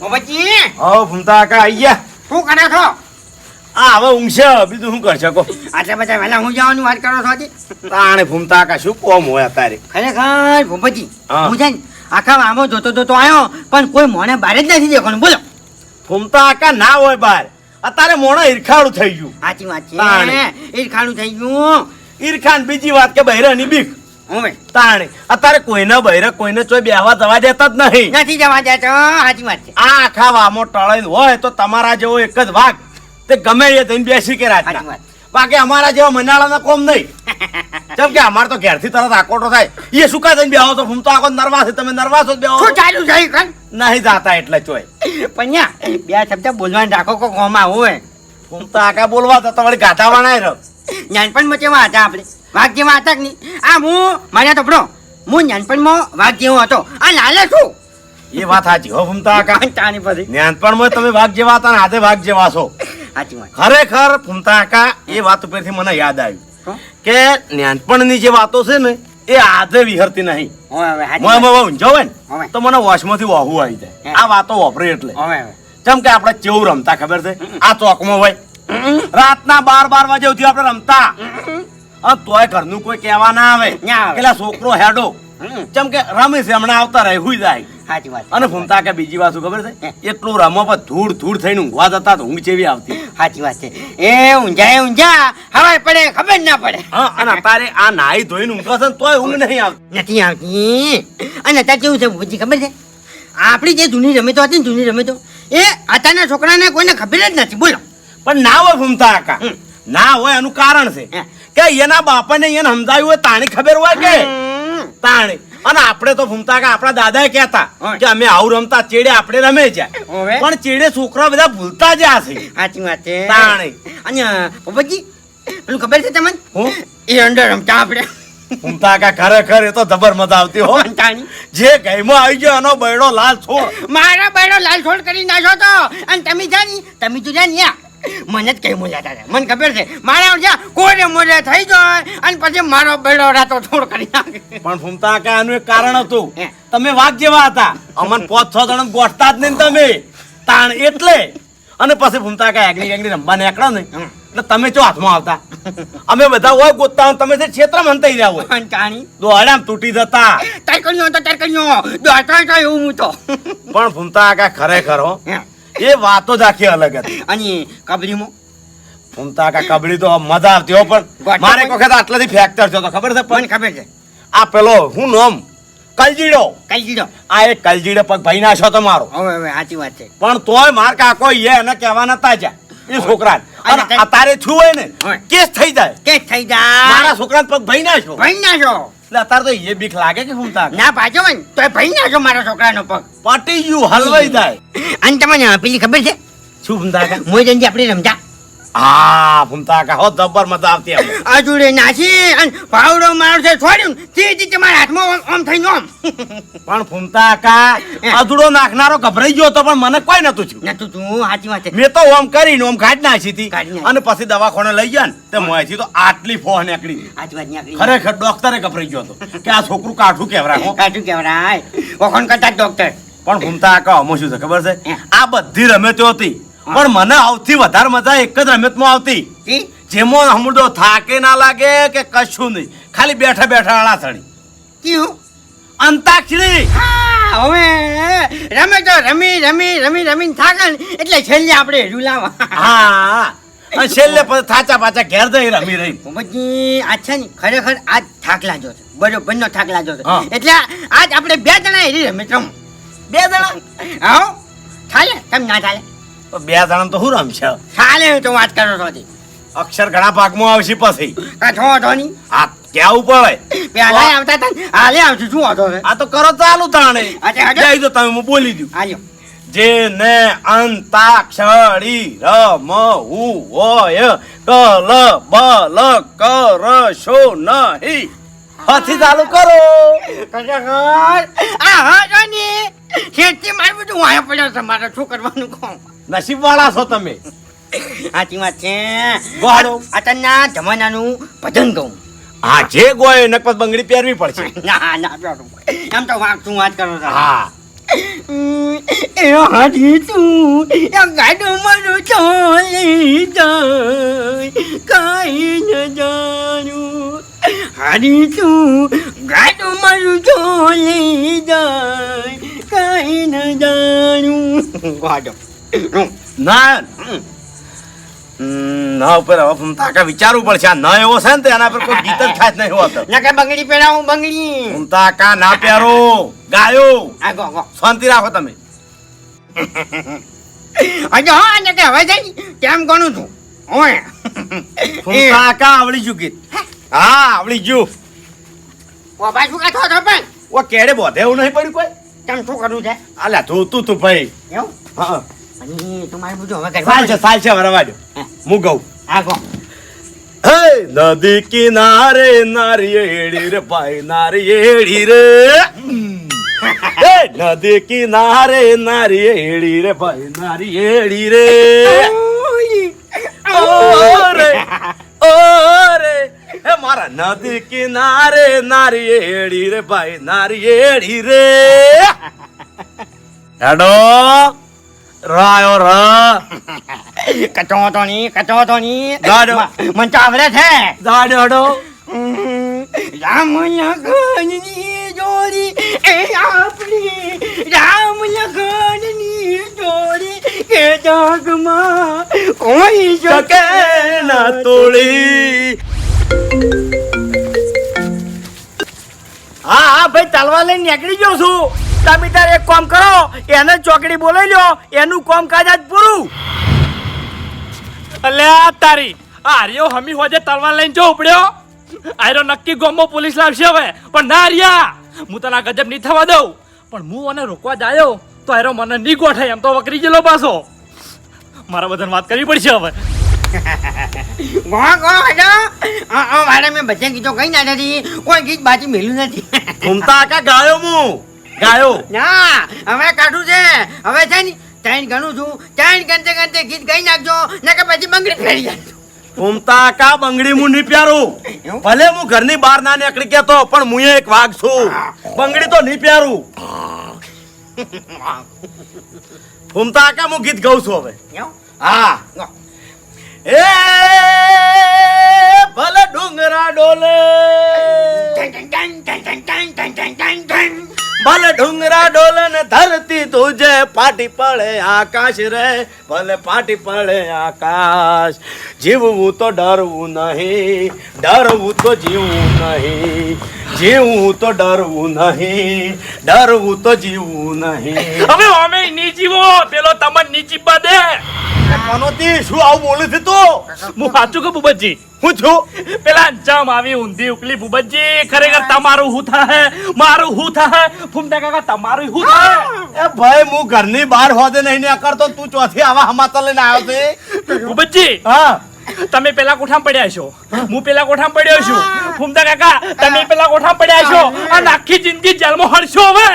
બાબાજી હો ભૂમતા કાકા આઈ ગયા. શું કરો છો? આ હવે ઊંઘશે બીજું શું કરી શકો આટલા બધા વહેલા હું જવાની વાત કરો છો હજી? તાણે ભૂમતા કાકા શું કોમ હોય અત્યારે? ખરેખર ભૂપતજી હા. છે આખા આમો જોતો જોતો આવ્યો પણ કોઈ મોને બહાર જ નથી દેખાણું. બોલો. ભૂમતા કાકા ના હોય બહાર. અત્યારે મોણો ઈરખાડું થઈ ગયું. સાચી વાત છે. થઈ ગયું. ઈરખાન બીજી વાત કે બહેરાની બીક? તાણે. અત્યારે કોઈને બહેરે કોઈને ચોય બેહવા જવા દેતા જ નહીં. નથી જવા દેતો સાચી વાત છે. આ આખા વામો ટળાઈ હોય તો તમારા જેવો એક જ વાઘ તે ગમે એ થઈને બેસી કે રાતના. બાકી અમારા જેવા મનાળાના કોમ નહીં. જેમ કે અમારે તો ઘેરથી તરત આકોટો થાય. એ શું કાંઈ થઈને બેહો તો? હું તો આખો નર્વાસ તમે નર્વાસ જ બેહો ચાલુ જાય કણ નહીં જાતા એટલે ચોય. પન્યા બે શબ્દ બોલવાનું રાખો કો કોમાં હોય. હું તો આકા બોલવા તો તમારી ગાતા વણાય રહ્યો પણ કેવા હતા આપણે. વાઘ જેવા હતા નહીં આ હું મારા તો બ્રો હું નાનપણમાં વાઘ જેવો હતો. આ લાલે છું. એ વાત સાચી હો ફૂમતા કાકા. તાની પછી નાનપણમાં તમે વાઘ જેવા હતા ને આજે વાઘ જેવા છો સાચી વાત. ખરેખર ફૂમતા કાકા એ વાત ઉપરથી મને યાદ આવ્યું? કે નાનપણની જે વાતો છે ને એ આજે વિહરતી નહીં. તો મને વોશમાંથી વાહુ આવી જાય. આ વાતો વાપરે એટલે. જેમ કે આપણે કેવું રમતા ખબર છે? આ ચોકમાં હોય. રાતના બાર બાર વાગે સુધી આપણે રમતા. અને તોય ઘરનું કોઈ કહેવા ના આવે. પેલા છોકરો હેડો. ચમ કે રમે છે હમણાં આવતા રહે હુઈ જાય. સાચી વાત અને ફૂમતા કે બીજી વાત શું ખબર છે? એટલું રમો પર ધૂળ ધૂળ થઈને ઊંઘવા જતા તો ઊંઘ જેવી આવતી. સાચી વાત છે. એ ઊંઝા એ ઊંઝા. હવાય પડે ખબર ના પડે. હા અને તારે આ નાઈ ધોઈને ઊંઘો છે તોય ઊંઘ નહીં આવતી. નથી આવતી. અને અત્યારે કેવું છે ભૂપતજી ખબર છે? આપણી જે જૂની રમતો હતી ને જૂની રમતો એ અત્યારના છોકરાને કોઈને ખબર જ નથી. બોલો. પણ ના હોય ફૂમતા કાકા. ના હોય એનું કારણ છે. કે એના બાપાને એને સમજાવ્યું હોય તાણી ખબર હોય કે. તાણી. અને આપણે તો ભૂમતા કે આપણા દાદા કહેતા. કે અમે આવું રમતા ચેડે આપણે રમે છે પણ ચેડે છોકરા બધા ભૂલતા જ આ છે. સાચી વાત છે. તાણે. અને પપ્પાજી પેલું ખબર છે તમને? હું? એ અંડર રમતા આપણે. ભૂમતા કા ખરેખર એ તો જબર મજા આવતી હો. તાણી. જે ગઈમાં આવી ગયો એનો બૈડો લાલ છોડ. મારા બૈડો લાલ છોડ કરી નાખ્યો તો. અને તમે જાની તમે તો જાની મને જ કઈ બોલ્યા થાય. મને ખબર છે મારા જ્યાં કોઈને મોરે થઈ જાય અને પછી મારો બેડો રાતો છોડ કરી નાખે. પણ ફૂમતા કે આનું એક કારણ હતું. તમે વાઘ જેવા હતા. અમન પાંચ છ જણ ગોઠતા જ નહીં તમે. તાણ એટલે. અને પછી ફૂમતા કે આગલી આગલી રમવા નીકળો ને એટલે તમે ચો હાથમાં આવતા? અમે બધા હોય ગોતતા તમે છે ક્ષેત્રમાં થઈ જાવ હોય. દોડામ તૂટી જતા. તરકણીઓ તો તરકણીઓ દોડતો એવું હું તો. પણ ફૂમતા કે ખરેખર હે. એ વાતો જ આખી અલગ હતી. અને કબરીમાં? ફૂમતા કા કબડી તો મજા આવતી હો પણ મારે એક વખત આટલાથી ફેક્ટર થયો તો ખબર છે પણ ખબર છે. આ પેલો હું નોમ? કલજીડો. કલજીડો. આ એક કલજીડો પગ ભાઈ છો તો મારો હવે હવે સાચી વાત છે. પણ તોય માર કાકો એ એને કહેવા નતા જા એ છોકરા અને અત્યારે છું હોય ને કેસ થઈ જાય. કેસ થઈ જાય. મારા છોકરા પગ ભાઈ નાખ્યો ભાઈ ના છો. એટલે અત્યારે તો એ બીક લાગે કે ફૂમતા ના પાછો મને. ને તો ભાઈ ના છો મારા છોકરાનો પગ. પટી ગયું હલવાઈ જાય. અને તમને પેલી ખબર છે? શું ફૂમતા કા? મોજનજી આપણે રમતા હા ફૂમતા કા હો દબર મજા આવતી હવે. આ નાસી અને પાવડો મારો છે છોડ્યું તે જ તમારા હાથમાં આમ- આમ થઈને આમ પણ ફૂમતા કા નાખનારો ગભરાઈ ગયો તો પણ મને કોઈ નતું છું નતું તું સાચી વાત મેં તો ઓમ કરીને ઓમ કાઢી નાખી હતી. અને પછી દવાખાને લઈ ગયા ને તે આટલી ફોહ નીકળી સાચી વાત નીકળી ખરેખર ડોક્ટરે ગભરાઈ ગયો હતો કે આ છોકરું કાઠું કેવરા કાઠું કેવરા વખણ કરતા ડોક્ટર. પણ ભૂમતા કા અમો શું છે ખબર છે? આ બધી રમેતો હતી. પણ મને આવતી વધારે મજા એક જ રમતમાં આવતી. જેમાં હમણો થાકે ના લાગે કે કશું નહીં. ખાલી બેઠા બેઠા આળા થડી કયું? અંતાક્ષરી. હા, હવે રમે તો રમી રમી રમી રમીને થાકે એટલે છેલ્લે આપણે રૂલાવા હા અને છેલ્લે પછી થાચા પાછા ઘેર જઈ રમી રહી. પછી આજ છે ને ખરેખર આજ થાક લાગ્યો છે બરોબર નો થાક છે એટલે આજ આપણે બે જણા રમે રમ બે જણા? આવો ચાલે તમે ના ચાલે તો બે જણા તો શું રમશે ચાલે તો વાત કરો છો અક્ષર ઘણા ભાગમાં આવશે પછી. કાં છો વાંધો નહીં. આ કેવું પડે પહેલા આવતા હતા હાલે આવશું શું વાંધો છે આ તો કરો ચાલુ તાણે. જઈ દો તમે હું બોલી દઉં. હાલ્યો. જેને અંતાક્ષરી રમવું હોય કલ બલ કરશો નહીં. હાથી ચાલુ કરો. આ હા જોની ખેતી મારું બધું વાયા પડ્યો છે મારે શું કરવાનું કહું? નસીબ વાળા છો તમે. સાચી વાત છે. ગોળો અત્યારના જમાનાનું ભજન કહું હા જે ગોય નકપત બંગડી પહેરવી પડશે. ના ના. એમ તો વાત શું વાત કરો છો? હા. એ હારી તું એ ગાડો મારું ચોલી જાય કાંઈ ન જાણું. હારી તું ગાડો મારું ચોલી જાય કાંઈ ન જાણું. ગાડો ના. ના ઉપર હવે કાકા વિચારવું પડશે. આ ન એવો છે ને તો એના પર કોઈ ગીત જ ખાસ નહીં હોતો. નકે બંગડી પહેરાવું બંગડી. હું તાકા ના પહેરો. ગાયો. આ ગો ગો. શાંતિ રાખો તમે. અજો હા નકે હવે જઈ. કેમ ગણું છું? ઓય. હું તાકા આવડી જુ ગીત. હા? આવડી જુ ઓ ભાઈ શું કાઢો છો પણ ઓ કેડે બોધે એવું નહીં પડ્યું કોઈ? કેમ શું કરવું છે? આલ્યા તું તું તું ભાઈ. એવું? હા. અને તમારે બધું હવે સાલ છે કરવા સાલ છે વરવાડ્યો હું. ગઉં. આ ગો. નદી કિનારે નારિયેળી રે ભાઈ નારિયેળી રે. નદી કિનારે નારિયેળી રે ભાઈ નારિયેળી રે. ઓરે ઓરે. હે મારા નદી કિનારે નારિયેળી રે ભાઈ નારિયેળી રે. હેડો. รอรอกระจอตอนนี้กระจอตอนนี้รอดูมันจามได้แท้รอดูดูรามยาเกินนี่โจดีเอ้ยอาปรีรามยาเกินนี่โจดีเกจอกมาโอ้ยจะแกนาตุลี હા હા ભાઈ ચાલવા લઈને નીકળી ગયો છું તમે તાર એક કામ કરો એને ચોકડી બોલાવી લ્યો એનું કામકાજ આજ પૂરું. અલ્યા તારી આ હરિયો હમી હોજે તલવાર લઈને જો ઉપડ્યો. આયરો નક્કી ગોમો પોલીસ લાવશે હવે પણ ના હરિયા. હું તને ગજબ નહીં થવા દઉં. પણ હું મને રોકવા જાયો તો આયરો મને નહીં ગોઠાય એમ તો વકરી ગયેલો પાછો. મારા બધાને વાત કરવી પડશે હવે. ગો ગો હજો આ મેં બચ્ચે ગીતો કઈ ના નથી કોઈ ગીત બાજી મેલું નથી. ઘૂમતા આકા ગાયો હું. ગાયો. ના હવે કાઢું છે. હવે છે ને ત્રણ ગણું છું. ત્રણ ગણતે ગણતે ગીત ગાઈ નાખજો ને કે પછી બંગડી ફેરી જાય. ઘૂમતા કા બંગડી હું ની પહેરું ભલે હું ઘરની બહાર ના નીકળી કેતો પણ હું એક વાઘ છું. બંગડી તો નહીં પ્યારું. ઘૂમતા કા હું ગીત ગાઉં છું હવે. હા. એ ભલે ડુંગરા ડોલે. ભલે ડુંગરા ડોલે ને ધરતી તુજે પાટી પડે આકાશ રે. ભલે પાટી પડે આકાશ. જીવવું તો ડરવું નહીં ડરવું તો જીવવું નહીં. જીવવું તો ડરવું નહીં ડરવું તો જીવવું નહીં. હવે અમે ની જીવો પેલો તમને નીચી દે મનોતી શું આવું બોલું છે તો? હું સાચું કે બુબજી હું છું પેલા અંજામ આવી ઊંધી ઉકલી ભૂપતજી ખરેખર તમારું હું થાય મારું હું થાય ફૂમતા કાકા તમારું હું થાય એ ભાઈ હું ઘરની બહાર હોદે નહીં ને કરતો તું ચોથી આવા હમાતા લઈને આવ્યો છે. ભૂપતજી હા. તમે પેલા કોઠામ પડ્યા છો. હું પેલા કોઠામ પડ્યો છું. ફૂમતા કાકા તમે પેલા કોઠામ પડ્યા છો. અને આખી જિંદગી જેલમાં હરશો હવે.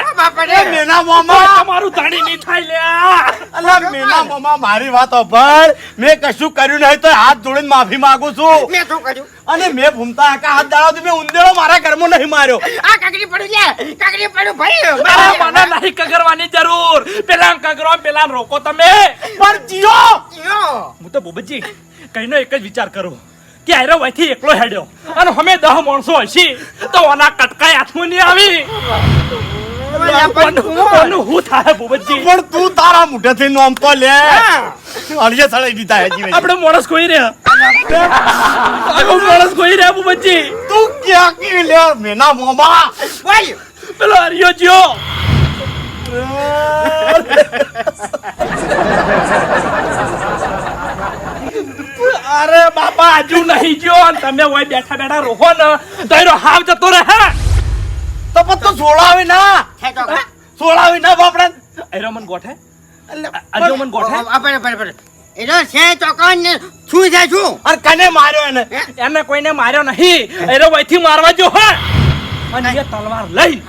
મેના મામા. તમારું ધાણી નહીં થાય લ્યા. અલા મેના મામા મારી વાત સાંભળ મેં કશું કર્યું નહીં તો હાથ જોડીને માફી માંગુ છું. મેં શું કર્યું? અને મેં ભૂમતા કાકા હાથ દાડાથી મેં ઉંદેડો મારા ઘરમાં નહીં માર્યો. આ કાકડી પડ્યું લે. કાકડી પડ્યું ભાઈ મારા મને નહીં કગરવાની જરૂર. પેલા કગરો પેલા રોકો તમે. પણ જીઓ. હું તો બુબજી કઈનો એક જ વિચાર કરો કે આયરો વહીથી એકલો હેડ્યો. અને અમે દહ માણસો હશી તો ઓના કટકાઈ હાથમાં નહીં આવી. પણ ઓનું કોણ? ઓનું હું થાય બુબજી પણ તું તારા મુઠેથી નોમ તો લે. અળિયે સળાઈ દીધા હે જીવે આપણે માણસ કોઈ રહ્યા. આખો માણસ કોઈ રહ્યા બુબજી તું ક્યાં કી લે? મેના મામા. ભાઈ પેલો હરિયો જ્યો અરે બાપા હજુ નહીં જો તમે ઓય બેઠા બેઠા રોકો ને તો એનો હાવ જતો રહે તો પણ તો સોળાવી ના છે સોળાવી ના બાપડા એનો મન ગોઠે અજો મન ગોઠે આપણે પડે એનો છે ચોકન ને શું છે છું અરે કને માર્યો એને એને કોઈને માર્યો નહીં એનો વયથી મારવા જો હે અને એ તલવાર લઈ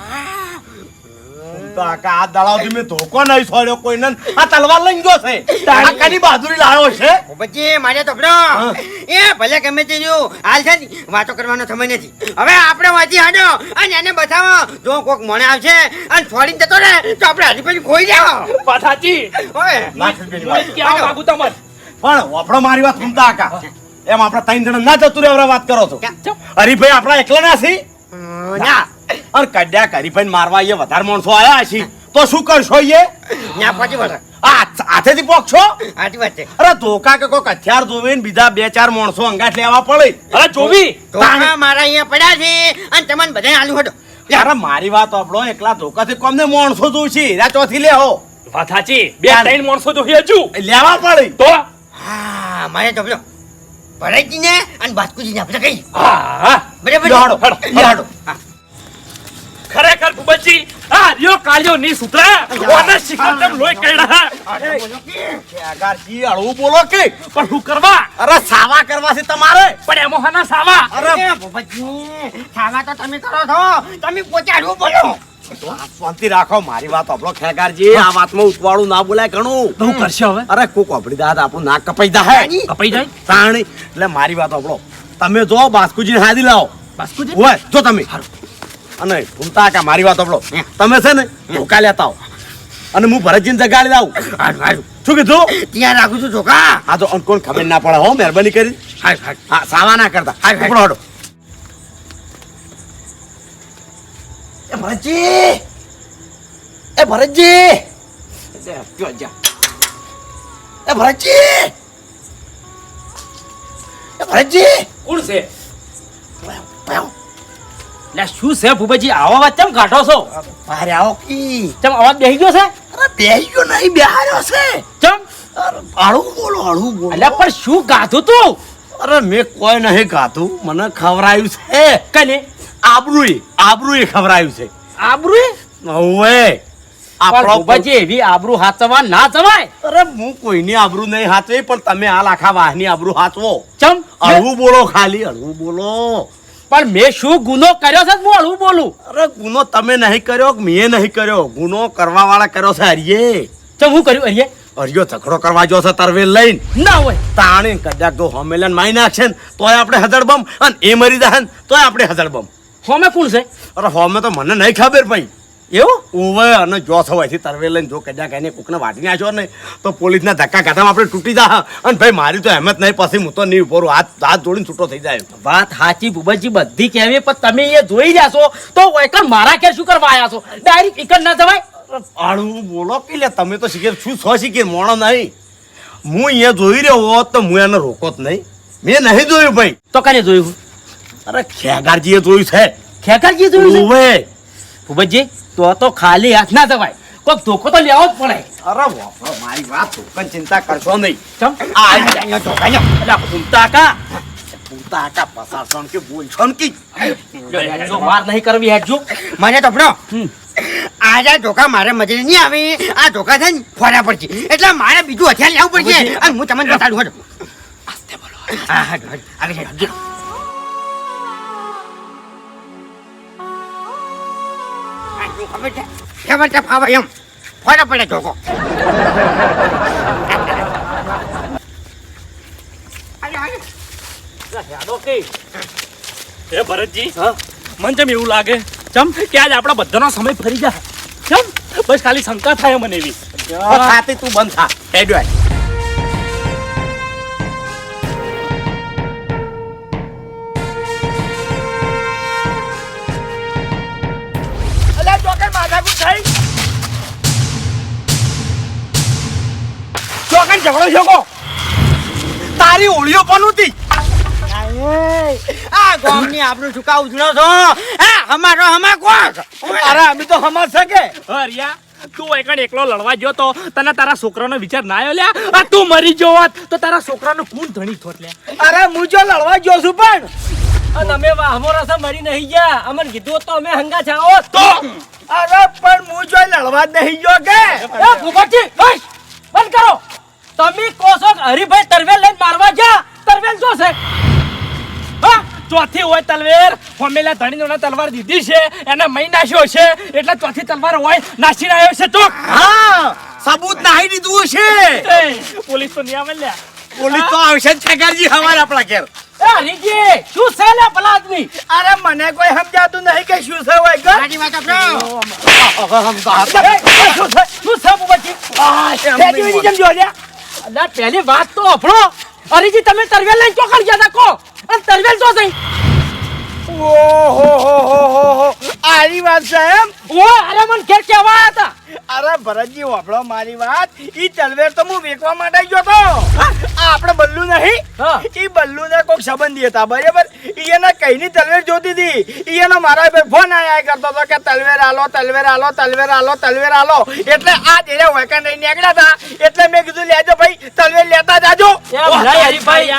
તો આ કા આ દડાવથી મેં ધોકો નહીં છોડ્યો કોઈને. આ તલવાર લઈ ગયો છે. આ કાની બહાદુરી લાવ્યો છે? પછી મારે તો એ ભલે ગમે તે રહ્યું. હાલ છે વાતો કરવાનો સમય નથી. હવે આપણે વાંચી હાડો. અને એને બતાવો જો કોક મને આવશે અને છોડીને જતો રે તો આપણે હાથી પછી ખોઈ જાઓ કહેવા પણ વાપરો મારી વાત સુનતા કા એમ આપણે ત્રણ જણા ના જતું રહેવા વાત કરો છો? હરીભાઈ આપણા એકલા ના છે? ના. અને કડ્યા હરીભાઈ મારવા એ વધારે માણસો આયા છે તો શું કરશો એ? ન્યા પછી વળે. હાથેથી પોખશો? સાચી વાત છે. અરે ધોકા કે કોઈક હથિયાર જોવે બીજા બે ચાર માણસો અંગાઠ લેવા પડે. અરે જોવી. તાણા મારા અહીંયા પડ્યા છે અને તમને બધાય આલુ હડો. અરે મારી વાત આપણો એકલા ધોકાથી કોમને માણસો જોઈશે હીરા ચોથી લેહો વાત સાચી. બે ત્રણ માણસો જોઈએ હજુ. લેવા પડે. તો? હા મારે જોજો ભરાઈજીને અને બાસ્કુજીને આપણે કઈ. હા હા. બરાબર હાડો હાડો હાડો. હા. ખરેખર કુબજી આ રિયો કાળિયો ની સુતરા ઓને શિકારતમ લોહી કાઢ્યા જી હળવું બોલો કે પણ શું કરવા? અરે સાવા કરવા છે તમારે? પણ એમો હના સાવા. અરે ભૂપતજી, ખાવા તો તમે કરો છો. તમે પોતે બોલો. શાંતિ રાખો મારી વાત આપણો ખેગારજી આ વાતમાં ઉતવાળું ના બોલાય ઘણું. શું કરશે હવે? અરે કોક આપડી દાદ આપણું નાક કપાઈ જાય કપાઈ જાય. તાણી. એટલે મારી વાત આપણો તમે જો બાસ્કુજી હાદી લાવો. બાસ્કુજી? હોય જો તમે. અને ભૂલતા કા મારી વાત આપણો તમે છે ને ધોકા લેતા હો અને હું ભરતજીને જગાડી દઉં. શું કીધું? ત્યાં રાખું છું ચોખા આ તો કોણ ખબર ના પડે હો મહેરબાની કરી. હા સાવા ના કરતા. હા હાય. ઉપડો હડો. એ ભરતજી! એ ભરતજી! એ ભરતજી! એ ભરતજી! કોણ છે. લે શું છે ભૂપતજી આવો વાત કેમ કાઢો છો? બહાર આવો કી? કેમ અવાજ બેહી ગયો છે? અરે બેહી ગયો નહીં બેહાર્યો છે. કેમ? અરે હળવું બોલો હળવું બોલો. અલ્યા પણ શું ગાધું તું? અરે મેં કોઈ નહીં ગાધું મને ખવરાયું છે. કને? આબરૂએ આબરૂએ ખવરાયું છે. આબરૂ ઓએ પણ આપણો ભૂપતજી એવી આબરૂ હાચવા ના જવાય. અરે હું કોઈની આબરૂ નહીં હાચવી પણ તમે આ લાખા વાહની આબરૂ હાચવો ચમ? હળવું બોલો ખાલી હળવું બોલો. પણ મેં શું ગુનો કર્યો છે? હું હળવું બોલું. અરે ગુનો તમે નહીં કર્યો મેં નહીં કર્યો? ગુનો કરવા વાળા કર્યો છે હરિયે. તો હું કર્યું અરે હરિયો ઝઘડો કરવા જો છે તરવેલ લઈને. ના હોય. તાણે કદાચ જો હમેલન મારી નાખશે ને તોય આપણે હજળબમ અને એ મરી જાય ને તોય આપણે હજળબમ હોમે કોણ છે? અરે હોમે તો મને નહીં ખબર ભાઈ. એવું? ઓવે અને જો સવાયથી તરવે લઈને જો કદાચ કહીને કોકને વાટી નાખ્યો ને તો પોલીસના ધક્કા ખાતામાં આપણે તૂટી જા અને ભાઈ મારી તો હેમત નહીં પછી હું તો નહીં ઊભો હાથ હાથ જોડીને છૂટો થઈ જાય. વાત સાચી ભૂપતજી બધી કહેવી પણ તમે એ જોઈ જાશો તો વૈકલ મારા કે શું કરવા આવ્યા છો? ડાયરેક્ટ ઇકન ના જવાય? આળું બોલો કે લે તમે તો શીખે શું છો શીખે મોણો નહીં. હું અહીંયા જોઈ રહ્યો હોત તો હું એને રોકો જ નહીં. મેં નહીં જોયું ભાઈ. તો કાલે જોયું? અરે ખેગારજીએ જોયું છે. ખેગારજીએ જોયું છે? ભૂપતજી તો તો ખાલી હાથ ના જવાય કોક ધોકો તો લેવો જ પડે. અરે વાપરો મારી વાત પણ ચિંતા કરશો નહીં. ચમ. આ અહીંયા તો કાંઈ અલા ઘૂમતા કા? પૂરતા કા પસારશો કે બોલશો કે જો વાર નહીં કરવી હેડજો. મને તો હમ. આજે ધોકા મારે મજરે નહીં આવી. આ ધોકા છે ને ફોડા પડશે એટલે મારે બીજું હથિયાર લેવું પડશે. અને હું તમને બતાડું હટો હા હા હા, આગળ સાઈડ શું ખબર છે? ખબર છે ફાવા એમ? ફોડા પડે ધોકો. એ ભરતજી મને જેમ એવું લાગે ચમ કે આજ આપણા બધાનો સમય ફરી જાય. ચમ બસ ખાલી શંકા થાય મને એવી. ખાતી તું બંધ થા. હેડ્યો ઝઘડો છોકો તારી ઓળીઓ પણ હતી આ ગામની આપણું ચુકા ઉજળો છો હા અમારો હમા કોણ અરે અમે તો હમર છે હરિયા તું એકણ એકલો લડવા ગયો તો તને તારા છોકરાનો વિચાર ના આવ્યો લ્યા? તું મરી ગયો હોત તો તારા છોકરાનો કોણ ધણી થોત લ્યા. અરે હું જો લડવા ગયો છું પણ. તમે વાહમો રસા મરી નહીં ગયા. અમને કીધું તો અમે હંગા જાઓ તો? અરે પણ હું જો લડવા જ નહીં ગયો કે. એ ભૂપતજી બસ બંધ કરો. તમે કહો છો હરીભાઈ તરવેલ લઈને મારવા જા તરવેલ જો છે. હા ચોથી હોય તલવાર. હોમેલા ધણીનો તલવાર દીધી છે. એને મહી નાખ્યો છે. એટલે ચોથી તલવાર હોય નાસી આવ્યો છે તો. હા સબૂત નાહી દીધું છે. પોલીસ તો નહીં આવે લ્યા. પોલીસ તો આવશે જ હવાર આપણા ઘેર. હરીજી શું છે લે ભલા આદમી અરે મને કોઈ સમજાતું નહીં કે શું છે હોય કે? સાચી વાત એ, શું છે? શું છે બુબજી એમ તેજી જેમ જો લ્યા. અલા પહેલી વાત તો અભળો અરેજી તમે તરવેલ લઈને ચોકડ ગયા તા કો અને તરવેલ તો થઈ ઓહો હો હો હો હો આરી વાત સાહેબ ઓ અરે મન ઘેર કેવા હતા. અરે ભરતજી વાપડો મારી વાત. ઈ તલવેર તો હું વેચવા માટે ગયો તો. આપણે બલ્લુ નહીં. ઈ બલ્લુ ને કોઈક સંબંધી હતા બરાબર? ઈ એને કઈની તલવેર જોતી હતી? ઈ એનો મારા પર ફોન આયા કરતો હતો કે તલવેર આલો તલવેર આલો તલવેર આલો તલવેર આલો. એટલે આ જેને વેકન રહી નીકળ્યા હતા. એટલે મેં કીધું લેજો ભાઈ તલવેર લેતા જાજો. હરીભાઈ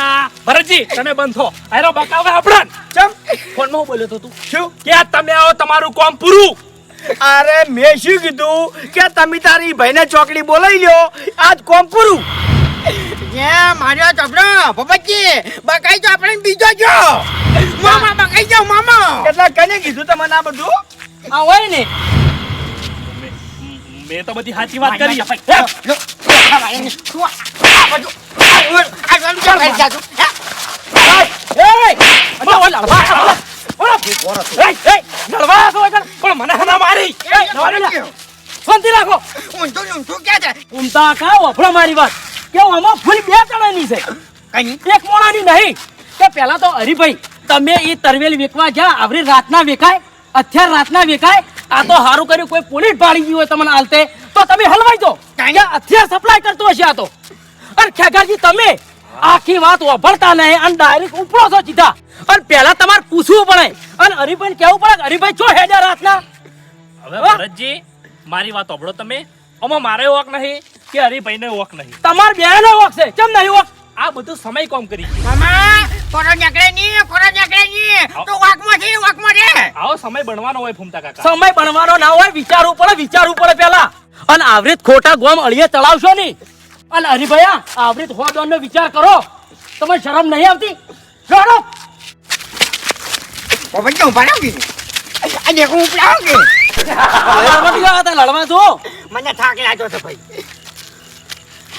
ભરતજી તમે બંધ. થો આયરો બકાવે આપણા ચમ. ફોનમાં બોલ્યો તો તું? શું? કે તમે આવો તમારું કામ પૂરું. અરે મેં શું કીધું કે તમે તારી ભાઈને ચોકડી બોલાવી લ્યો આજ કોમ પૂરું ચોપડો ભપતજી બકાઈ તો આપણે બીજો જો મામા બકાઈ જાવ મામા એટલે કને કીધું તમને આ બધું આ હોય ને મેં તો બધી સાચી વાત કરી એ, એ, લડવા તો પણ મને હના મારી. એ, લડવા દે લ્યા. શાંતિ રાખો. ઉમતા કા વફળો મારી વાત. કે આમાં ફૂલ બે જણાની છે. એક મોણાની નહીં. કે પહેલા તો હરીભાઈ તમે એ તરવેલ વેકવા જ્યાં આવરી રાતના વેખાય અત્યાર રાતના વેખાય આ તો હારું કર્યું કોઈ પોલીસ ભાડી ગયું હોય તમને હાલતે તો તમે હલવાઈ દો. અત્યાર સપ્લાય કરતો હશે આ તો. અને ખેગારજી તમે આખી વાત વાપરતા નહીં અને ડાયરેક્ટ ઉપડો છો સીધા. અને પહેલા તમારે પૂછવું પડે અને હરિભાઈ કેવું પડે? હરિભાઈ જો ચો રાતના? હવે ભરતજી મારી વાત સાંભળો તમે. આમાં મારે ઓક નહીં કે હરિભાઈને ઓક નહીં. તમાર બેનો ઓક છે. કેમ નહીં ઓક આ બધું સમય કોમ કરી. આવો સમય બનવાનો હોય ફૂમતા કાકા. સમય બનવાનો ના હોય વિચારવું પડે વિચારવું પડે પેલા અને આવરીત ખોટા ગોમ અળીએ ચડાવશો ની અને હરિભાઈ આવરીત હોદોન નો વિચાર કરો. તમને શરમ નહીં આવતી? શરમ! લડવા ગયા હતા, લડવા જો મને થાક લાગ્યો છે ભાઈ.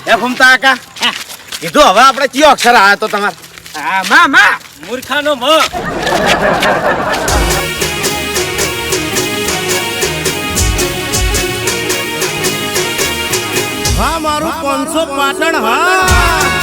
એ ફૂમતા કાકા. કીધું હવે આપણે કયો અક્ષર આવ્યો તો તમારે? હા મા મા. મૂર્ખાનો મ. હા મારું પાંચસો પાટણ હા.